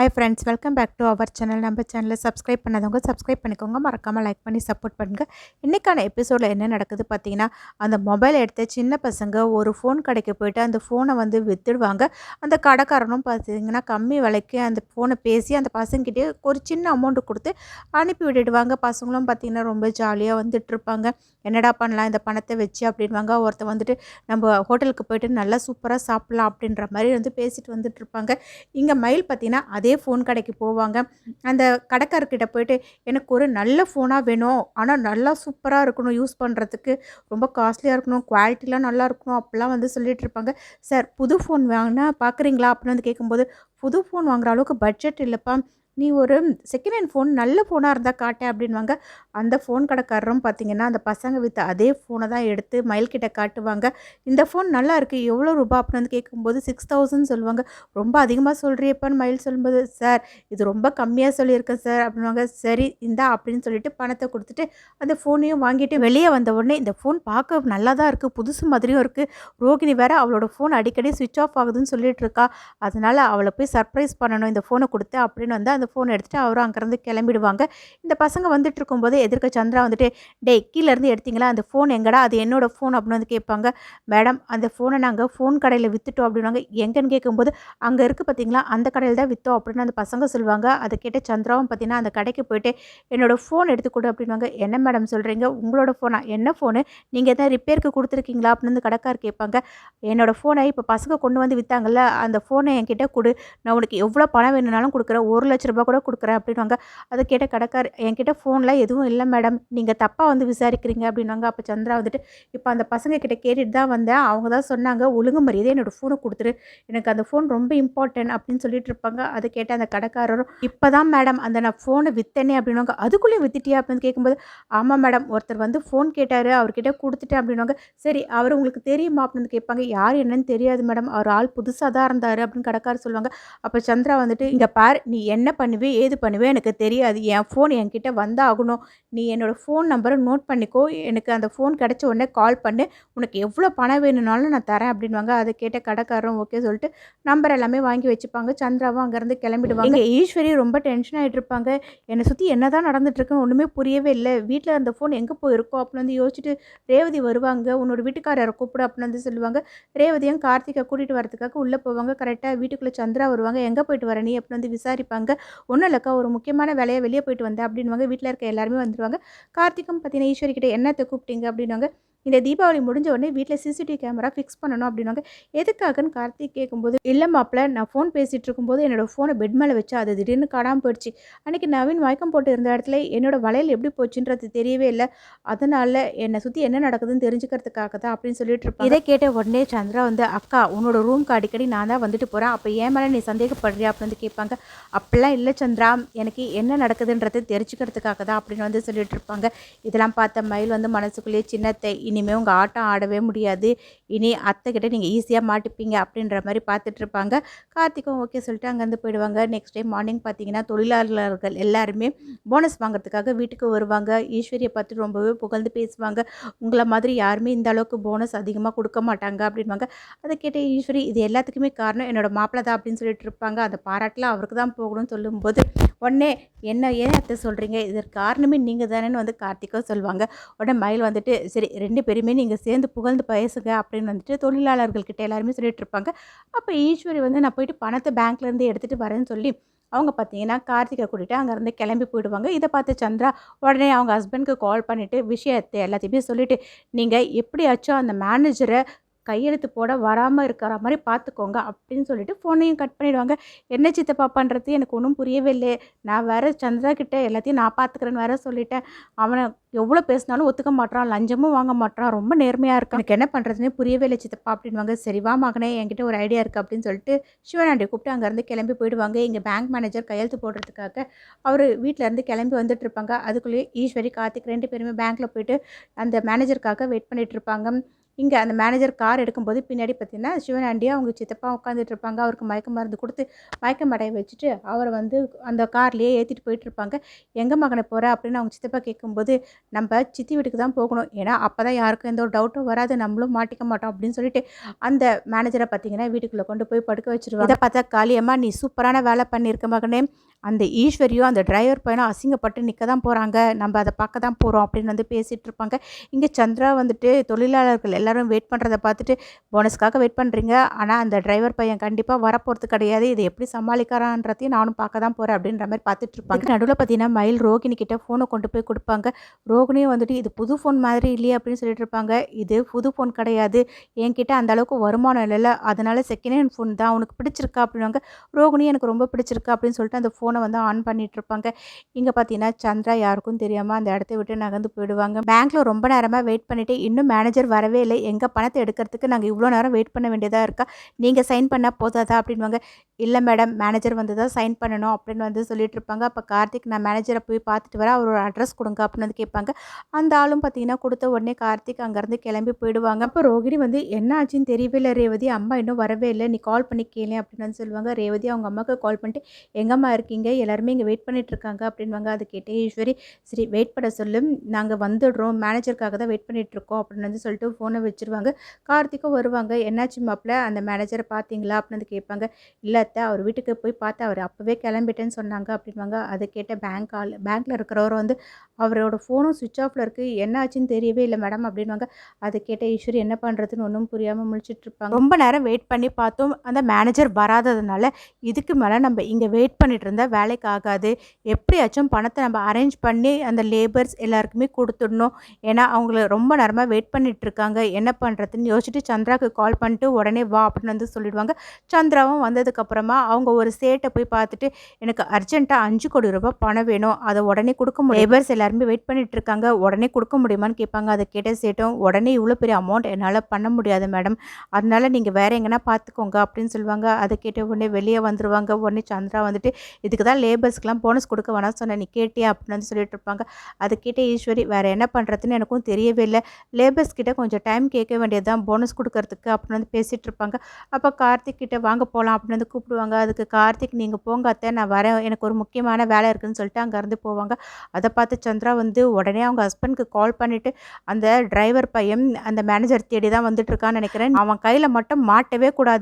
Hi friends welcome back to our channel நம்ம சேனலை subscribe பண்ணாதவங்க சப்ஸ்கிரைப் பண்ணிக்கோங்க. மறக்காமல் லைக் பண்ணி சப்போர்ட் பண்ணுங்கள் இன்றைக்கான எபிசோடில் என்ன நடக்குது பார்த்தீங்கன்னா அந்த மொபைல் எடுத்த சின்ன பசங்க ஒரு ஃபோன் கடைக்கு போயிட்டு அந்த ஃபோனை வந்து விற்றுடுவாங்க அந்த கடைக்காரனும் பார்த்தீங்கன்னா கம்மி விலைக்கு அந்த ஃபோனை பேசி அந்த பசங்கிட்டே ஒரு சின்ன அமௌண்ட்டு கொடுத்து அனுப்பி விட்டுடுவாங்க. பசங்களும் பார்த்தீங்கன்னா ரொம்ப ஜாலியாக வந்துட்டு இருப்பாங்க என்னடா பண்ணலாம்? இந்த பணத்தை வச்சு அப்படின்வாங்க ஒருத்தர் வந்துட்டு நம்ம ஹோட்டலுக்கு போயிட்டு நல்லா சூப்பராக சாப்பிட்லாம் அப்படின்ற மாதிரி வந்து பேசிட்டு வந்துட்டு இருப்பாங்க இங்கே மயில் பார்த்தீங்கன்னா அதே ஃபோன் கடைக்கு போவாங்க. அந்த கடைக்காரர்கிட்ட போயிட்டு எனக்கு ஒரு நல்ல ஃபோனாக வேணும். ஆனால் நல்லா சூப்பராக இருக்கணும். யூஸ் பண்ணுறதுக்கு ரொம்ப காஸ்ட்லியாக இருக்கணும். குவாலிட்டிலாம் நல்லா இருக்கணும். அப்படிலாம் வந்து சொல்லிட்டு இருப்பாங்க. சார் புது ஃபோன் வாங்கினா பார்க்குறீங்களா அப்படின்னு வந்து கேட்கும்போது புது ஃபோன் வாங்குற அளவுக்கு பட்ஜெட் இல்லைப்பா. நீ ஒரு செகண்ட் ஹேண்ட் ஃபோன் நல்ல ஃபோனாக இருந்தால் காட்டேன் அப்படின்வாங்க அந்த ஃபோன் கடைக்காரரும் பார்த்தீங்கன்னா அந்த பசங்க வித்த அதே ஃபோனை தான் எடுத்து மயில்கிட்ட காட்டுவாங்க. இந்த ஃபோன் நல்லா இருக்குது எவ்வளோ ரூபா? அப்படின்னு வந்து கேட்கும்போது சிக்ஸ் தௌசண்ட் சொல்லுவாங்க. ரொம்ப அதிகமாக சொல்கிறியப்பான்னு மயில் சொல்லும்போது. சார் இது ரொம்ப கம்மியாக சொல்லியிருக்கேன் சார் அப்படின்வாங்க சரி இந்தா அப்படின்னு சொல்லிட்டு பணத்தை கொடுத்துட்டு அந்த ஃபோனையும் வாங்கிட்டு வெளியே வந்த உடனே இந்த ஃபோன் பார்க்க நல்லா தான் இருக்குது புதுசு மாதிரியும் இருக்குது ரோகிணி வேறு அவளோட ஃபோன் அடிக்கடி சுவிட்ச் ஆஃப் ஆகுதுன்னு சொல்லிட்டு இருக்கா. அதனால் அவளை போய் சர்ப்ரைஸ் பண்ணணும். இந்த ஃபோனை கொடுத்து அப்படின்னு வந்து அந்த ஃபோனை எடுத்துகிட்டு அவரும் அங்கேருந்து கிளம்பிடுவாங்க. இந்த பசங்க வந்துட்டு இருக்கும்போது எதிர்க்க சந்திரா வந்துட்டு டே கீழேருந்து எடுத்தீங்களா? அந்த ஃபோன் எங்கடா? அது என்னோட ஃபோன் அப்படின்னு வந்து கேட்பாங்க. மேடம் அந்த ஃபோனை நாங்கள் ஃபோன் கடையில் விற்றுட்டோம் அப்படின்னாங்க எங்கன்னு கேட்கும்போது அங்கே இருக்குது பார்த்தீங்களா? அந்த கடையில் தான் விற்றோம் அப்படின்னு அந்த பசங்க சொல்லுவாங்க. அதை கேட்ட சந்திராவும் பார்த்தீங்கன்னா அந்த கடைக்கு போயிட்டு என்னோட ஃபோன் எடுத்து கொடு அப்படின்வாங்க என்ன மேடம் சொல்கிறீங்க உங்களோட ஃபோனா என்ன ஃபோனு நீங்கள் எதாவது ரிப்பேருக்கு கொடுத்துருக்கீங்களா? அப்படின்னு வந்து கடைக்கார் கேட்பாங்க. என்னோட ஃபோனை இப்போ பசங்க கொண்டு வந்து விற்றாங்கல்ல அந்த ஃபோனை என்கிட்ட கொடு. நான் உனக்கு எவ்வளோ பணம் வேணும்னாலும் கொடுக்குறேன். ஒரு லட்ச ரூபா கூட கொடுக்குறேன் அப்படின்வாங்க அதை கேட்ட கடைக்கார் என்கிட்ட ஃபோனில் எதுவும் இல்லை மேடம் நீங்கள் தப்பாக வந்து விசாரிக்கிறீங்க. அப்படின்வாங்க அப்போ சந்திரா வந்துட்டு இப்போ அந்த பசங்க கிட்ட கேட்டுட்டு தான் வந்தேன். அவங்க தான் சொன்னாங்க ஒழுங்கு மரியாதை என்னோடய ஃபோனை கொடுத்துரு. எனக்கு அந்த ஃபோன் ரொம்ப இம்பார்ட்டன்ட் அப்படின்னு சொல்லிட்டு இருப்பாங்க. அதை கேட்ட அந்த கடைக்காரரும் இப்போ தான் மேடம் அந்த நான் ஃபோனை வித்தனே. அப்படின்வாங்க அதுக்குள்ளேயும் வித்துட்டியா? அப்படின்னு கேட்கும்போது ஆமாம் மேடம் ஒருத்தர் வந்து ஃபோன் கேட்டார். அவர்கிட்ட கொடுத்துட்டேன். அப்படின்வாங்க சரி அவர் உங்களுக்கு தெரியுமா? அப்படின்னு கேட்பாங்க. யார் என்னன்னு தெரியாது மேடம் அவர் ஆள் புதுசாக தான் இருந்தார். அப்படின்னு கடைக்காரர் சொல்லுவாங்க. அப்போ சந்திரா வந்துட்டு இங்கே பார் நீ என்ன பண்ணுவே ஏது பண்ணுவே எனக்கு தெரியாது. என் ஃபோன் என்கிட்ட வந்தாகணும். நீ என்னோடய ஃபோன் நம்பரை நோட் பண்ணிக்கோ. எனக்கு அந்த ஃபோன் கிடச்ச உடனே கால் பண்ணு. உனக்கு எவ்வளோ பணம் வேணும்னாலும் நான் தரேன் அப்படின்வாங்க அதை கேட்ட கடைக்காரரும் ஓகே சொல்லிட்டு நம்பர் எல்லாமே வாங்கி வச்சுப்பாங்க. சந்திராவும் அங்கேருந்து கிளம்பிடுவாங்க. ஈஸ்வரி ரொம்ப டென்ஷன் ஆகிட்டு இருப்பாங்க என்னை சுற்றி என்ன தான் நடந்துட்டுருக்குன்னு ஒன்றுமே புரியவே இல்லை. வீட்டில் அந்த ஃபோன் எங்கே போயிருக்கோ அப்படின்னு வந்து யோசிச்சுட்டு ரேவதி வருவாங்க. உன்னோட வீட்டுக்காரரை கூப்பிடு அப்படின்னு வந்து சொல்லுவாங்க. ரேவதியும் கார்த்திகை கூட்டிகிட்டு வரதுக்காக உள்ளே போவாங்க. கரெக்டாக வீட்டுக்குள்ளே சந்திரா வருவாங்க. எங்கே போயிட்டு வர நீ? அப்படின்னு வந்து விசாரிப்பாங்க. ஒன்றும் இல்லைக்கா ஒரு முக்கியமான வேலையை வெளியே போயிட்டு வந்தேன் அப்படின்வாங்க வீட்டில் இருக்க எல்லாருமே வந்துடுவாங்க கார்த்திகம் பார்த்தீங்கன்னா ஈஸ்வரி கிட்ட என்னத்தை கூப்பிட்டீங்க அப்படின்னாங்க இந்த தீபாவளி முடிஞ்ச உடனே வீட்டில் சிசிடிவி கேமரா ஃபிக்ஸ் பண்ணணும் அப்படின்னாங்க. எதுக்காகன்னு கார்த்திக் கேட்கும்போது இல்லை மாப்பிள்ள நான் ஃபோன் பேசிகிட்டு இருக்கும்போது என்னோடய ஃபோனை பெட் மேலே வச்சு அது திடீர்னு காணாமல் போயிடுச்சு. அன்றைக்கி நவீன் மயக்கம் போட்டு இருந்த இடத்துல என்னோடய வளையல் எப்படி போச்சுன்றது தெரியவே இல்லை. அதனால் என்னை சுற்றி என்ன நடக்குதுன்னு தெரிஞ்சுக்கிறதுக்காக தான் அப்படின்னு சொல்லிட்டு இருப்பேன் இதை கேட்ட உடனே சந்திரா வந்து அக்கா உன்னோட ரூம்க்கு அடிக்கடி நான் தான் வந்துட்டு போகிறேன் அப்போ ஏன் மேலே நீ சந்தேகப்படுறியா? அப்படின்னு வந்து கேட்பாங்க. அப்படிலாம் இல்லை சந்திரா. எனக்கு என்ன நடக்குதுன்றது தெரிஞ்சுக்கிறதுக்காக தான் அப்படின்னு வந்து சொல்லிட்டு இருப்பாங்க. இதெல்லாம் பார்த்த மயில் வந்து மனசுக்குள்ளேயே சின்னத்தை இனிமேல் உங்கள் ஆட்டம் ஆடவே முடியாது. இனி அத்தைக்கிட்ட நீங்கள் ஈஸியாக மாட்டிப்பீங்க அப்படின்ற மாதிரி பார்த்துட்டு இருப்பாங்க. கார்த்திக்கும் ஓகே சொல்லிட்டு அங்கேருந்து போயிடுவாங்க. நெக்ஸ்ட் டே மார்னிங் பார்த்தீங்கன்னா தொழிலாளர்கள் எல்லாருமே போனஸ் வாங்குறதுக்காக வீட்டுக்கு வருவாங்க. ஈஸ்வரியை பார்த்து ரொம்பவே புகழ்ந்து பேசுவாங்க. உங்களை மாதிரி யாருமே இந்த அளவுக்கு போனஸ் அதிகமாக கொடுக்க மாட்டாங்க அப்படின்வாங்க. அதை கேட்ட ஈஸ்வரி இது எல்லாத்துக்குமே காரணம் என்னோடய மாப்பிள்ளை தான் அப்படின்னு சொல்லிட்டு இருப்பாங்க. அந்த பாராட்டில் அவருக்கு தான் போகணும்னு சொல்லும்போது உடனே என்ன ஏன் அத்தை சொல்கிறீங்க இதற்கு காரணமே நீங்கள் தானேன்னு வந்து கார்த்திக்கும் சொல்லுவாங்க. உடனே மயில் வந்துட்டு சரி ரெண்டு பேருமே நீங்கள் சேர்ந்து புகழ்ந்து பேசுங்க அப்படின்னு வந்துட்டு தொழிலாளர்கள்கிட்ட எல்லாருமே சொல்லிட்டு இருப்பாங்க. அப்போ ஈஸ்வரி வந்து நான் போயிட்டு பணத்தை பேங்க்லேருந்து எடுத்துகிட்டு வரேன்னு சொல்லி அவங்க பார்த்தீங்கன்னா கார்த்திகை கூட்டிகிட்டு அங்கேருந்து கிளம்பி போயிடுவாங்க. இதை பார்த்து சந்திரா உடனே அவங்க ஹஸ்பண்ட்க்கு கால் பண்ணிவிட்டு விஷயத்தை எல்லாத்தையுமே சொல்லிவிட்டு நீங்கள் எப்படியாச்சும் அந்த மேனேஜரை கையெழுத்து போட வராமல் இருக்கிற மாதிரி பார்த்துக்கோங்க அப்படின்னு சொல்லிட்டு ஃபோனையும் கட் பண்ணிவிடுவாங்க என்ன சித்தப்பா பண்ணுறது எனக்கு ஒன்றும் புரியவே இல்லை நான் வேறு சந்திரா கிட்டே எல்லாத்தையும் நான் பார்த்துக்கிறேன்னு வேற சொல்லிட்டேன். அவனை எவ்வளோ பேசினாலும் ஒத்துக்க மாட்டான் லஞ்சமும் வாங்க மாட்டான் ரொம்ப நேர்மையாக இருக்கான். எனக்கு என்ன பண்ணுறதுனே புரியவே இல்லை சித்தப்பா அப்படின்வாங்க சரிவா மகனே என்கிட்ட ஒரு ஐடியா இருக்குது அப்படின்னு சொல்லிட்டு சிவனாண்டி கூப்பிட்டு அங்கேருந்து கிளம்பி போயிடுவாங்க. இங்கே பேங்க் மேனேஜர் கையெழுத்து போடுறதுக்காக அவர் வீட்டிலேருந்து கிளம்பி வந்துட்டு இருப்பாங்க. அதுக்குள்ளேயே ஈஸ்வரி கார்த்திக் ரெண்டு பேருமே பேங்க்கில் போயிட்டு அந்த மேனேஜருக்காக வெயிட் பண்ணிகிட்டு இருப்பாங்க. இங்கே அந்த மேனேஜர் கார் எடுக்கும்போது பின்னாடி பார்த்தீங்கன்னா சிவன் ஆண்டியா அவங்க சித்தப்பா உட்காந்துட்டு இருப்பாங்க. அவருக்கு மயக்க மருந்து கொடுத்து மயக்கம் அடைய வச்சுட்டு அவரை வந்து அந்த கார்லேயே ஏற்றிட்டு போயிட்டு இருப்பாங்க. எங்கே மகனை போகிற அப்படின்னு அவங்க சித்தப்பா கேட்கும்போது நம்ம சித்தி வீட்டுக்கு தான் போகணும். ஏன்னா அப்போ தான் யாருக்கும் எந்த ஒரு டவுட்டும் வராது. நம்மளும் மாட்டிக்க மாட்டோம். அப்படின்னு சொல்லிட்டு அந்த மேனேஜரை பார்த்தீங்கன்னா வீட்டுக்குள்ளே கொண்டு போய் படுக்க வச்சுருவாங்க. இதை பார்த்தா காளியம்மா நீ சூப்பரான வேலை பண்ணியிருக்க மகனே. அந்த ஈஸ்வரியும் அந்த டிரைவர் பையனும் அசிங்கப்பட்டு நிற்க தான் போகிறாங்க நம்ம அதை பார்க்க தான் போகிறோம் அப்படின்னு வந்து பேசிகிட்டு இருப்பாங்க. இங்கே சந்திரா வந்துட்டு தொழிலாளர்கள் எல்லாரும் வெயிட் பண்ணுறத பார்த்துட்டு போனஸ்க்காக வெயிட் பண்ணுறீங்க ஆனால் அந்த டிரைவர் பையன் கண்டிப்பாக வரப்போகிறது கிடையாது. இதை எப்படி சமாளிக்கிறான்றதையும் நானும் பார்க்க தான் போகிறேன் அப்படின்ற மாதிரி பார்த்துட்டு இருப்பாங்க. நடுவில் பார்த்தீங்கன்னா மயில் ரோகிணி கிட்டே ஃபோனை கொண்டு போய் கொடுப்பாங்க. ரோகிணியும் வந்துட்டு இது புது ஃபோன் மாதிரி இல்லையே அப்படின்னு சொல்லிட்டு இருப்பாங்க. இது புது ஃபோன் கிடையாது. என்கிட்ட அந்த அளவுக்கு வருமானம் இல்லைல்ல. அதனால செகண்ட் ஹேண்ட் ஃபோன் தான். உனக்கு பிடிச்சிருக்கா? அப்படின்னாங்க ரோகிணி எனக்கு ரொம்ப பிடிச்சிருக்கா அப்படின்னு சொல்லிட்டு அந்த ஃபோன் வந்து ஆன் பண்ணிகிட்ருப்பாங்க இங்கே பார்த்தீங்கன்னா சந்திரா யாருக்கும் தெரியாமல் அந்த இடத்த விட்டு நகர்ந்து போயிடுவாங்க. பேங்க்கில் ரொம்ப நேரமாக வெயிட் பண்ணிவிட்டு இன்னும் மேனேஜர் வரவே இல்லை. எங்கள் பணத்தை எடுக்கிறதுக்கு நாங்கள் இவ்வளோ நேரம் வெயிட் பண்ண வேண்டியதாக இருக்கா? நீங்கள் சைன் பண்ணால் போதாதா? அப்படின்வாங்க இல்லை மேடம் மேனேஜர் வந்து தான் சைன் பண்ணணும் அப்படின்னு வந்து சொல்லிட்டு இருப்பாங்க அப்போ கார்த்திக் நான் மேனேஜரை போய் பார்த்துட்டு வரேன். அவரோட அட்ரஸ் கொடுங்க அப்படின்னு வந்து கேட்பாங்க. அந்த ஆளும் பார்த்தீங்கன்னா கொடுத்த உடனே கார்த்திக் அங்கேருந்து கிளம்பி போயிடுவாங்க. அப்போ ரோகிணி வந்து என்ன ஆச்சுன்னு தெரியவே இல்லை ரேவதி. அம்மா இன்னும் வரவே இல்லை. நீ கால் பண்ணி கேளு அப்படின்னு வந்து சொல்லுவாங்க. ரேவதி அவங்க அம்மாவுக்கு கால் பண்ணிட்டு எங்கம்மா இருக்கீங்க? எல்லாருமே இங்கே வெயிட் பண்ணிட்டு இருக்காங்க அப்படின்வாங்க அது கேட்டே ஈஸ்வரி சரி வெயிட் பண்ண சொல்லு. நாங்கள் வந்துடுறோம். மேனேஜருக்காக தான் வெயிட் பண்ணிட்டு இருக்கோம் அப்படின்னு வந்து சொல்லிட்டு ஃபோனை வச்சுருவாங்க. கார்த்திக்கும் வருவாங்க. என்னாச்சு மாப்பிள்ள அந்த மேனேஜரை பார்த்தீங்களா? அப்படின்னு வந்து கேட்பாங்க. இல்லை அத்தை அவர் வீட்டுக்கு போய் பார்த்து அவர் அப்போவே கிளம்பிட்டேன்னு சொன்னாங்க அப்படின்வாங்க அதை கேட்ட பேங்க் ஆள் பேங்க்கில் இருக்கிறவர் வந்து அவரோட ஃபோனும் சுவிட்ச் ஆஃபில் இருக்குது என்ன ஆச்சுன்னு தெரியவே இல்லை மேடம் அப்படின்வாங்க அதை கேட்ட ஈஸ்வரி என்ன பண்ணுறதுன்னு ஒன்றும் புரியாமல் முழிச்சிட்டு இருப்பாங்க. ரொம்ப நேரம் வெயிட் பண்ணி பார்த்தோம். அந்த மேனேஜர் வராததுனால இதுக்கு மேலே நம்ம இங்கே வெயிட் பண்ணிட்டு இருந்தால் வேலைக்கு ஆகாது. எப்படியாச்சும் பணத்தை நம்ம அரேஞ்ச் பண்ணி அந்த லேபர்ஸ் எல்லாருக்குமே கொடுத்துடணும். ஏன்னா அவங்கள ரொம்ப நேரமாக வெயிட் பண்ணிட்டு இருக்காங்க. என்ன பண்ணுறதுன்னு யோசிச்சுட்டு சந்திராவுக்கு கால் பண்ணிட்டு உடனே வா அப்படின்னு வந்து சொல்லிடுவாங்க. சந்திராவும் வந்ததுக்கப்புறம் அப்புறமா அவங்க ஒரு சேட்டை போய் பார்த்துட்டு எனக்கு அர்ஜென்ட்டாக அஞ்சு கோடி ரூபாய் பணம் வேணும். அதை உடனே கொடுக்க முடியும். லேபர்ஸ் எல்லாருமே வெயிட் பண்ணிட்டு இருக்காங்க. உடனே கொடுக்க முடியுமான்னு கேட்பாங்க. அதை கேட்ட சேட்டும் உடனே இவ்வளோ பெரிய அமௌண்ட் என்னால் பண்ண முடியாது மேடம் அதனால நீங்கள் வேற எங்கன்னா பார்த்துக்கோங்க. அப்படின்னு சொல்லுவாங்க. அதை கேட்ட உடனே வெளியே வந்துடுவாங்க உடனே சந்திரா வந்துட்டு இதுக்கு தான் லேபர்ஸ்க்கெலாம் போனஸ் கொடுக்க வேணாம் சொன்னேன் நீ கேட்டியா? அப்படின்னு வந்து சொல்லிட்டு இருப்பாங்க. அதை கேட்ட ஈஸ்வரி வேற என்ன பண்ணுறதுன்னு எனக்கும் தெரியவே இல்லை. லேபர்ஸ் கிட்ட கொஞ்சம் டைம் கேட்க வேண்டியது தான் போனஸ் கொடுக்கறதுக்கு அப்படின்னு வந்து பேசிகிட்டு இருப்பாங்க. அப்போ கார்த்திக் கிட்ட வாங்க போகலாம் அப்படின்னு வந்து கூப்பிடுவாங்க. அதுக்கு கார்த்திக் நீங்கள் போங்க அத்தை நான் வரேன். எனக்கு ஒரு முக்கியமான வேலை இருக்குதுன்னு சொல்லிட்டு அங்கேருந்து போவாங்க. அதை பார்த்து சந்திரா வந்து உடனே அவங்க ஹஸ்பண்ட்க்கு கால் பண்ணிவிட்டு அந்த டிரைவர் பையன் அந்த மேனேஜர் தேடி தான் வந்துட்டு இருக்கான்னு நினைக்கிறேன். அவன் கையில் மட்டும் மாட்டவே கூடாது.